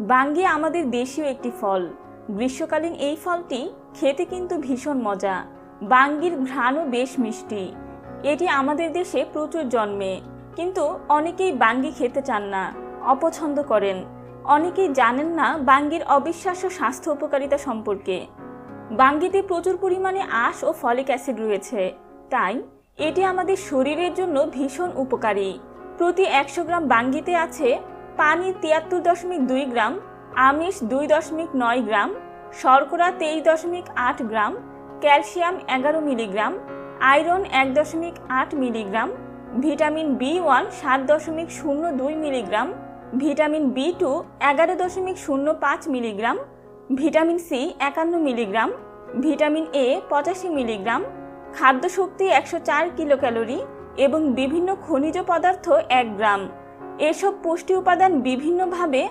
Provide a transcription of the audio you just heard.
বাঙ্গি আমাদের দেশীয় একটি ফল। গ্রীষ্মকালীন এই ফলটি খেতে কিন্তু ভীষণ মজা। বাঙ্গির ঘ্রাণও বেশ মিষ্টি। এটি আমাদের দেশে প্রচুর জন্মে। কিন্তু অনেকেই বাঙ্গি খেতে চান না, অপছন্দ করেন। অনেকেই জানেন না বাঙ্গির অবিশ্বাস্য স্বাস্থ্য উপকারিতা সম্পর্কে। বাঙ্গিতে প্রচুর পরিমাণে আঁশ ও ফলিক অ্যাসিড রয়েছে। তাই এটি আমাদের শরীরের জন্য ভীষণ উপকারী। প্রতি একশো গ্রাম বাঙ্গিতে আছে পানি তিয়াত্তর দশমিক দুই গ্রাম, আমিষ দুই দশমিক নয় গ্রাম, শর্করা তেইশ দশমিক আট গ্রাম, ক্যালসিয়াম এগারো মিলিগ্রাম, আয়রন এক দশমিক আট মিলিগ্রাম, ভিটামিন বি ওয়ান সাত দশমিক শূন্য দুই মিলিগ্রাম, ভিটামিন বি টু এগারো দশমিক শূন্য পাঁচ মিলিগ্রাম, ভিটামিন সি একান্ন মিলিগ্রাম, ভিটামিন এ পঁচাশি মিলিগ্রাম খাদ্য শক্তি একশো চার কিলো ক্যালোরি এবং বিভিন্ন খনিজ পদার্থ এক গ্রাম। এসব পুষ্টি উপাদান বিভিন্নভাবে